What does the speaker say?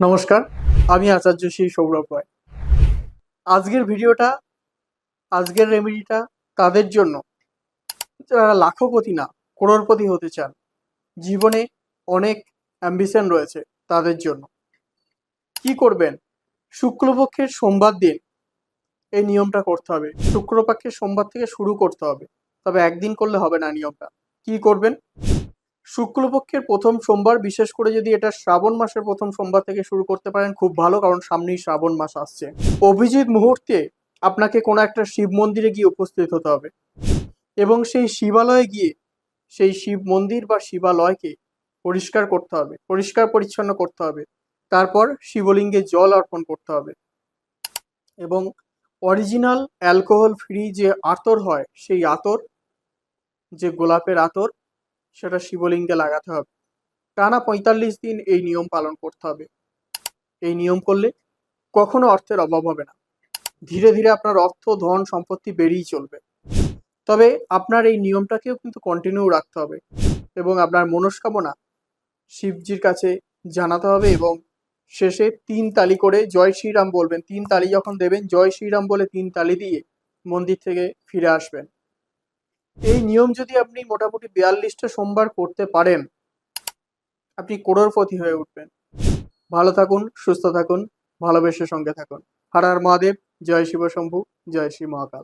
নমস্কার, আমি আচার্য শ্রী সৌরভ রায়। আজকের ভিডিওটা, আজকের রেমেডিটা তাদের জন্য। যারা লাখপতি না, করোড়পতি হতে চান, জীবনে অনেক অ্যাম্বিশন রয়েছে তাদের জন্য। কি করবেন? শুক্লপক্ষের সোমবার দিন এই নিয়মটা করতে হবে। শুক্রপক্ষের সোমবার থেকে শুরু করতে হবে। তবে একদিন করলে হবে না নিয়মটা। কি করবেন? শুক্লপক্ষের প্রথম সোমবার, বিশেষ করে যদি এটা শ্রাবণ মাসের প্রথম সোমবার থেকে শুরু করতে পারেন, খুব ভালো, কারণ সামনেই শ্রাবণ মাস আসছে। অভিজিৎ মুহূর্তে আপনাকে কোনো একটা শিব মন্দিরে গিয়ে উপস্থিত হতে হবে এবং সেই শিবালয়ে গিয়ে সেই শিব মন্দির বা শিবালয়কে পরিষ্কার করতে হবে, পরিষ্কার পরিচ্ছন্ন করতে হবে। তারপর শিবলিঙ্গে জল অর্পণ করতে হবে এবং অরিজিনাল অ্যালকোহল ফ্রি যে আতর হয়, সেই আতর, যে গোলাপের আতর সেটা শিবলিঙ্গে লাগাতে হবে। টানা পঁয়তাল্লিশ দিন এই নিয়ম পালন করতে হবে। এই নিয়ম করলে কখনো অর্থের অভাব হবে না। ধীরে ধীরে আপনার অর্থ, ধন, সম্পত্তি বেড়েই চলবে। তবে আপনার এই নিয়মটাকেও কিন্তু কন্টিনিউ রাখতে হবে এবং আপনার মনস্কামনা শিবজির কাছে জানাতে হবে এবং শেষে তিন তালি করে জয় শ্রীরাম বলবেন। তিন তালি যখন দেবেন, জয় শ্রীরাম বলে তিন তালি দিয়ে মন্দির থেকে ফিরে আসবেন। এই নিয়ম যদি আপনি মোটামুটি বিয়াল্লিশটা সোমবার করতে পারেন, আপনি কোরোরপতি হয়ে উঠবেন। ভালো থাকুন, সুস্থ থাকুন, ভালোবেসে সঙ্গে থাকুন। হর হর মহাদেব, জয় শিব শম্ভু, জয় শ্রী মহাকাল।